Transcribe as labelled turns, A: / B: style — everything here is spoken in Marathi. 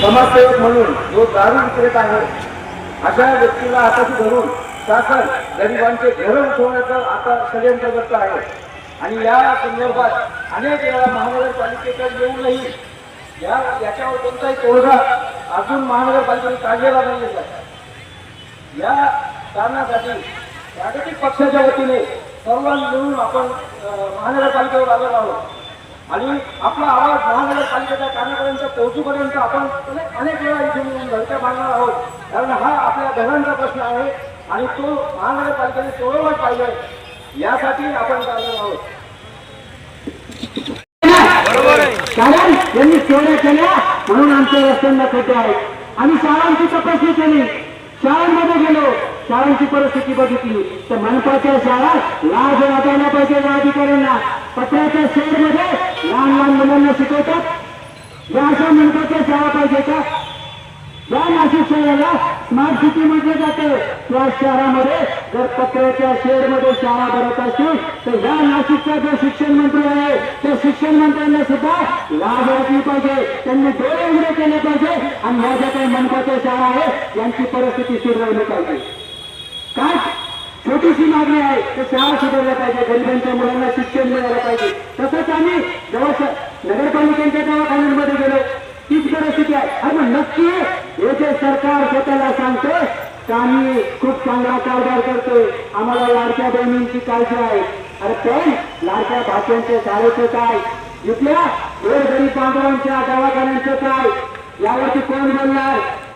A: समाजसेवक म्हणून जो दारू विक्रेत आहे अशा व्यक्तीला हाताशी धरून शासन गरिबांचे घर उठवण्याचं आता षडयंत्रग्रस्त आहे. आणि या संदर्भात अनेक वेळा महानगरपालिकेकडे येऊनही या याच्यावर कोणताही तोडगा अजून महानगरपालिकेने काढलेला नाही या कारणासाठी जागतिक पक्षाच्या वतीने सर्वांनी मिळून आपण महानगरपालिकेवर आलेलो आहोत. आणि आपला आवाज महानगरपालिकेच्या कार्यापर्यंत पोहोचूपर्यंत आपण अनेक वेळा इथे येऊन धडक्या मारणार आहोत. कारण हा आपल्या घरांचा प्रश्न आहे आणि तो महानगरपालिकेने सोडवलाच पाहिजे. यासाठी आपण चाललेलो आहोत.
B: कारण यांनी चोऱ्या केल्या म्हणून आमच्या रस्त्यांना खड्डे आहेत. आम्ही शाळांची तपासणी केली. शाळांमध्ये गेलो. शाळांची परिस्थिती बघितली. तर मनपाच्या शाळा लाज वाटायला पाहिजे या अधिकाऱ्यांना. पत्राच्या मध्ये लहान लहान मुलांना शिकवतात. या अशा मनपाच्या शाळा पाहिजे का? या नाशिक शहराला स्मार्ट सिटी म्हटलं जाते. या शहरामध्ये जर पत्र्याच्या शेडमध्ये शाळा भरत असतील तर या नाशिकचा जो शिक्षण मंत्री आहे त्या शिक्षण मंत्र्यांना सुद्धा लाभ वाटली पाहिजे. त्यांनी डोळे उघडे केले पाहिजे. आणि या ज्या काही मनपाच्या शाळा आहेत यांची परिस्थिती सुधारली पाहिजे. काय? छोटीशी मागणी आहे. तर शाळा सुधारल्या पाहिजे. गरिबांच्या मुलांना शिक्षण नगरपालिकेच्या दवाखान्यांमध्ये गेलो. तीच परिस्थिती आहे. अरे नक्की येथे सरकार स्वतःला सांगते का आम्ही खूप चांगला कारभार करतोय? आम्हाला लाडक्या बहिणींची काळजी आहे. अरे पण लाडक्या भाषांच्या शाळेचं काय? इथल्या गोरगरीब बांधवांच्या दवाखान्यांचं काय? यावरती कोण बोलणार?